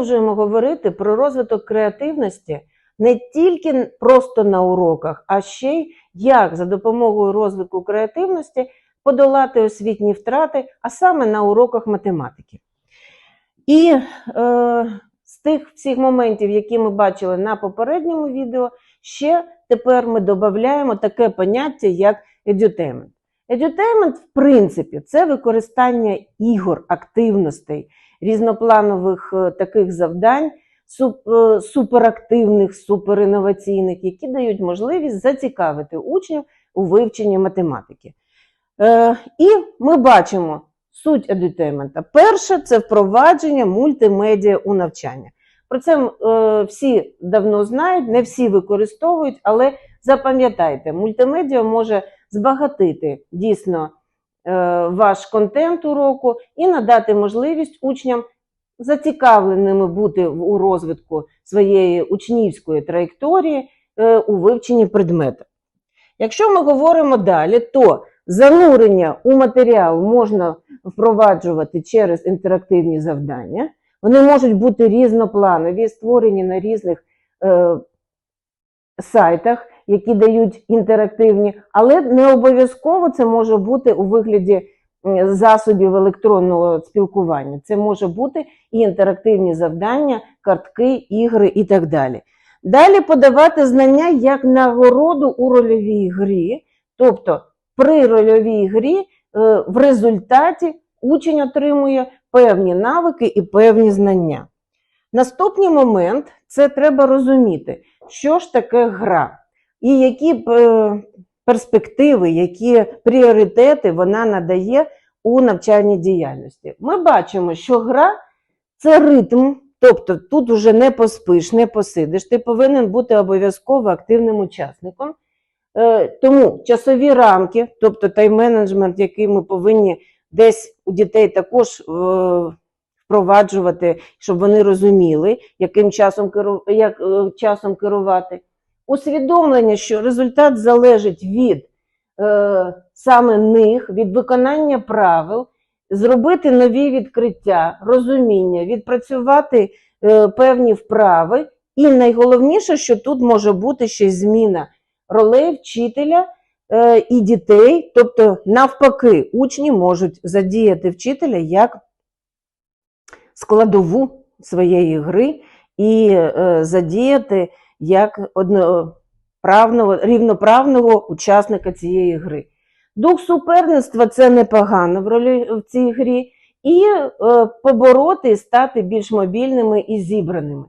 продовжуємо говорити про розвиток креативності не тільки просто на уроках, а ще й як за допомогою розвитку креативності подолати освітні втрати, а саме на уроках математики. І е, з тих всіх моментів, які ми бачили на попередньому відео, ще тепер ми додаємо таке поняття, як edutainment. Edutainment, в принципі, це використання ігор, активностей, різнопланових е, таких завдань, е, суперактивних, суперінноваційних, які дають можливість зацікавити учнів у вивченні математики. Е, і ми бачимо суть едютеймента. Перше це впровадження мультимедіа у навчання. Про це всі давно знають, не всі використовують, але запам'ятайте, мультимедіа може збагатити дійсно ваш контент уроку і надати можливість учням зацікавленими бути у розвитку своєї учнівської траєкторії е, у вивченні предмету. Якщо ми говоримо далі, то занурення у матеріал можна впроваджувати через інтерактивні завдання. Вони можуть бути різнопланові, створені на різних е, сайтах, які дають інтерактивні, але не обов'язково це може бути у вигляді засобів електронного спілкування. Це може бути і інтерактивні завдання, картки, ігри і так далі. Далі подавати знання як нагороду у рольовій грі, тобто при рольовій грі е, в результаті учень отримує певні навики і певні знання. Наступний момент це треба розуміти, що ж таке гра, і які е, перспективи, які пріоритети вона надає у навчальній діяльності. Ми бачимо, що гра це ритм, тобто тут уже не поспиш, не посидиш, ти повинен бути обов'язково активним учасником. Е, Тому часові рамки, тобто тайм-менеджмент, який ми повинні десь у дітей також е, впроваджувати, щоб вони розуміли, яким часом, як, часом керувати. Усвідомлення, що результат залежить від е, саме них, від виконання правил, зробити нові відкриття, розуміння, відпрацювати е, певні вправи. І найголовніше, що тут може бути ще зміна ролей вчителя е, і дітей, тобто, навпаки, учні можуть задіяти вчителя як складову своєї гри і е, задіяти як одноправного, рівноправного учасника цієї гри. Дух суперництва це непогано в ролі в цій грі, і е, побороти і стати більш мобільними і зібраними.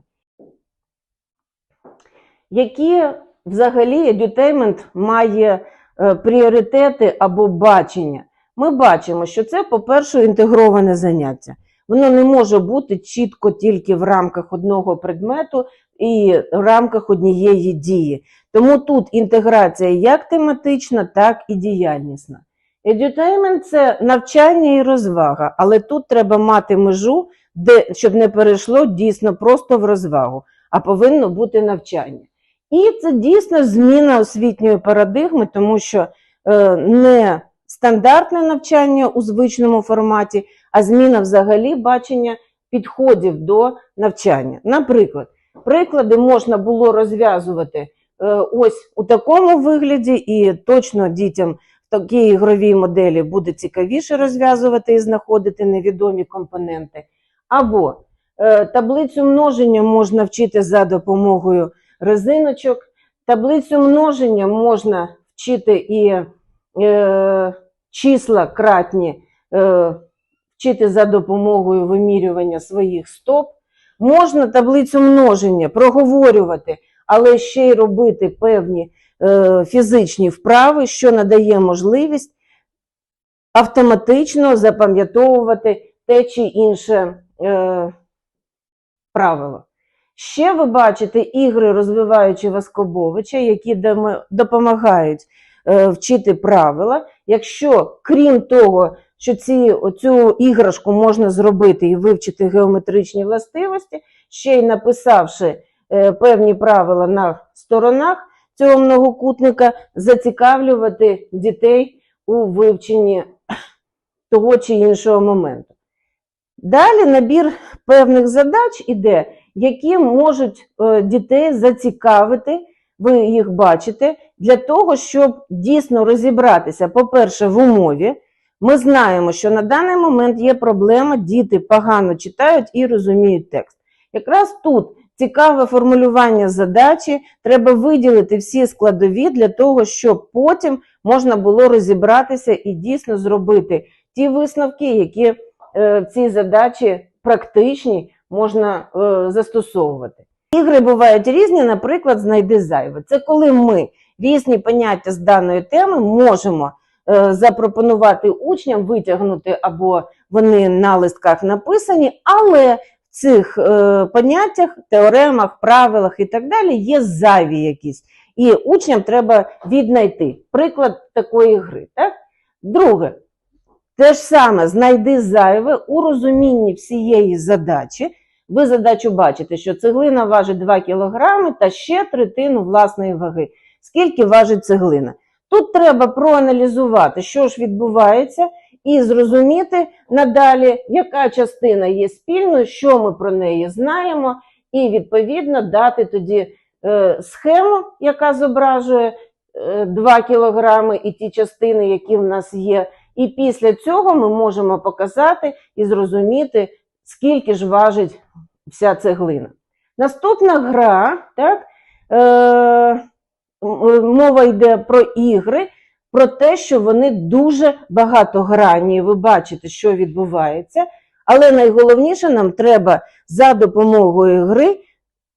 Які взагалі едютеймент має е, пріоритети або бачення? Ми бачимо, що це, по-перше, інтегроване заняття. Воно не може бути чітко тільки в рамках одного предмету і в рамках однієї дії. Тому тут інтеграція як тематична, так і діяльнісна. Edutainment – це навчання і розвага, але тут треба мати межу, де, щоб не перейшло дійсно просто в розвагу, а повинно бути навчання. І це дійсно зміна освітньої парадигми, тому що е, не стандартне навчання у звичному форматі, а зміна взагалі бачення підходів до навчання. Наприклад, приклади можна було розв'язувати е, ось у такому вигляді, і точно дітям в такій ігровій моделі буде цікавіше розв'язувати і знаходити невідомі компоненти. Або е, таблицю множення можна вчити за допомогою резиночок, таблицю множення можна вчити і е, числа кратні е, вчити за допомогою вимірювання своїх стоп. Можна таблицю множення проговорювати, але ще й робити певні е, фізичні вправи, що надає можливість автоматично запам'ятовувати те чи інше е, правило. Ще ви бачите ігри, розвиваючи Васкобовича, які допомагають е, вчити правила. Якщо, крім того, що ці, цю іграшку можна зробити і вивчити геометричні властивості, ще й написавши е, певні правила на сторонах цього многокутника, зацікавлювати дітей у вивченні того чи іншого моменту. Далі набір певних задач іде, які можуть е, дітей зацікавити, ви їх бачите, для того, щоб дійсно розібратися, по-перше, в умові. Ми знаємо, що на даний момент є проблема, діти погано читають і розуміють текст. Якраз тут цікаве формулювання задачі, треба виділити всі складові для того, щоб потім можна було розібратися і дійсно зробити ті висновки, які е, в цій задачі практичні можна е, застосовувати. Ігри бувають різні, наприклад, знайди зайве. Це коли ми різні поняття з даної теми можемо запропонувати учням витягнути або вони на листках написані, але в цих е, поняттях, теоремах, правилах і так далі є зайві якісь. І учням треба віднайти приклад такої гри. Так? Друге, те ж саме знайди зайве у розумінні всієї задачі. Ви задачу бачите, що цеглина важить 2 кг та ще третину власної ваги. Скільки важить цеглина? Тут треба проаналізувати, що ж відбувається, і зрозуміти надалі, яка частина є спільною, що ми про неї знаємо, і відповідно дати тоді е, схему, яка зображує е, 2 кілограми і ті частини, які в нас є. І після цього ми можемо показати і зрозуміти, скільки ж важить вся цеглина. Наступна гра, так, е, мова йде про ігри, про те, що вони дуже багатогранні. Ви бачите, що відбувається. Але найголовніше нам треба за допомогою гри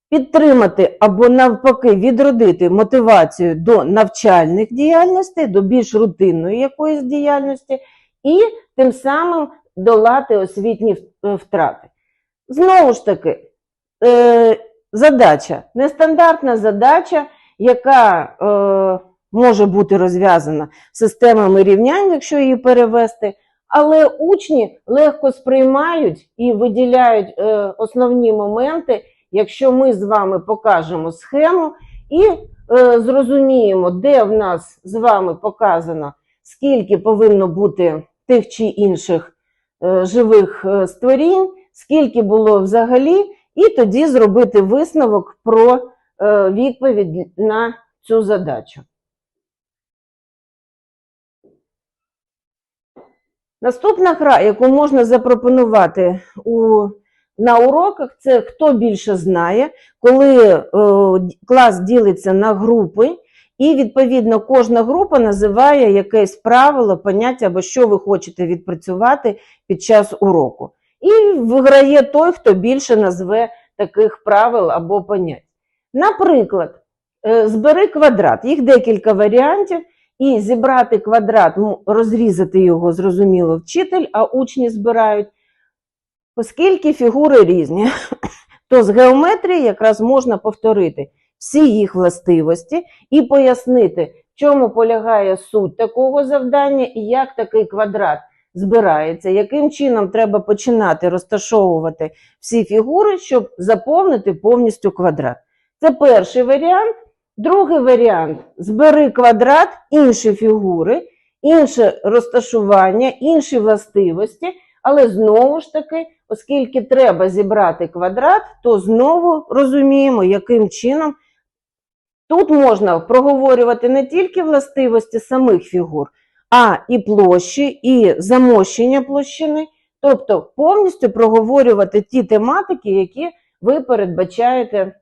підтримати або навпаки відродити мотивацію до навчальних діяльностей, до більш рутинної якоїсь діяльності, і тим самим долати освітні втрати. Знову ж таки, е, задача, нестандартна задача, яка е, може бути розв'язана системами рівнянь, якщо її перевести, але учні легко сприймають і виділяють е, основні моменти, якщо ми з вами покажемо схему і е, зрозуміємо, де в нас з вами показано, скільки повинно бути тих чи інших е, живих е, створінь, скільки було взагалі, і тоді зробити висновок про відповідь на цю задачу. Наступна гра, яку можна запропонувати у, на уроках, це хто більше знає, коли е, клас ділиться на групи, і відповідно кожна група називає якесь правило, поняття або що ви хочете відпрацювати під час уроку. І виграє той, хто більше назве таких правил або понять. Наприклад, е, збери квадрат, їх декілька варіантів, і зібрати квадрат, ну, розрізати його, зрозуміло, вчитель, а учні збирають. Оскільки фігури різні, то з геометрії якраз можна повторити всі їх властивості і пояснити, в чому полягає суть такого завдання і як такий квадрат збирається, яким чином треба починати розташовувати всі фігури, щоб заповнити повністю квадрат. Це перший варіант. Другий варіант збери квадрат, інші фігури, інше розташування, інші властивості, але знову ж таки, оскільки треба зібрати квадрат, то знову розуміємо, яким чином тут можна проговорювати не тільки властивості самих фігур, а і площі, і замощення площини, тобто повністю проговорювати ті тематики, які ви передбачаєте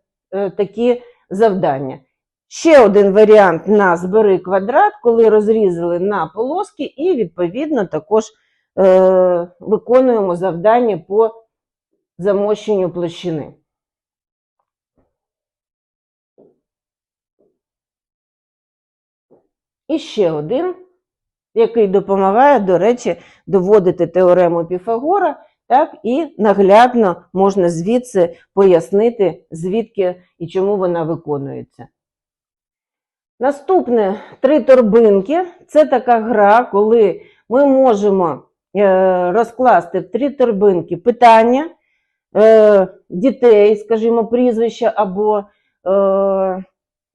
такі завдання. Ще один варіант на збери квадрат, коли розрізали на полоски, і відповідно також е, виконуємо завдання по замощенню площини. І ще один, який допомагає, до речі, доводити теорему Піфагора, так, і наглядно можна звідси пояснити, звідки і чому вона виконується. Наступне три торбинки. Це така гра, коли ми можемо е, розкласти в три торбинки питання е, дітей, скажімо, прізвища або е,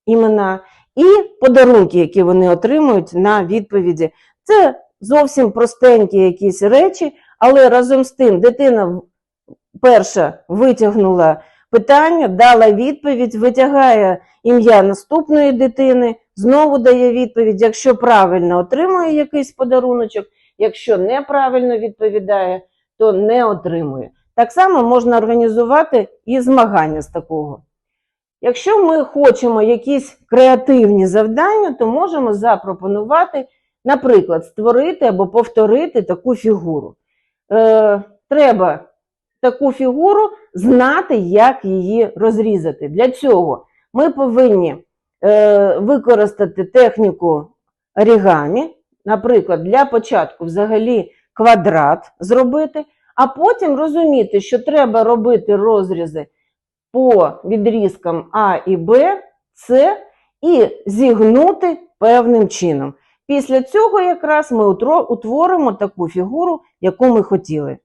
імена, і подарунки, які вони отримують на відповіді. Це зовсім простенькі якісь речі, Але разом з тим дитина перша витягнула питання, дала відповідь, витягає ім'я наступної дитини, знову дає відповідь. Якщо правильно отримує якийсь подаруночок, якщо неправильно відповідає, то не отримує. Так само можна організувати і змагання з такого. Якщо ми хочемо якісь креативні завдання, то можемо запропонувати, наприклад, створити або повторити таку фігуру. Е, треба таку фігуру знати, як її розрізати. Для цього ми повинні е, використати техніку орігамі, наприклад, для початку взагалі квадрат зробити, а потім розуміти, що треба робити розрізи по відрізкам А і Б, С і зігнути певним чином. Після цього якраз ми утворимо таку фігуру, яку ми хотіли.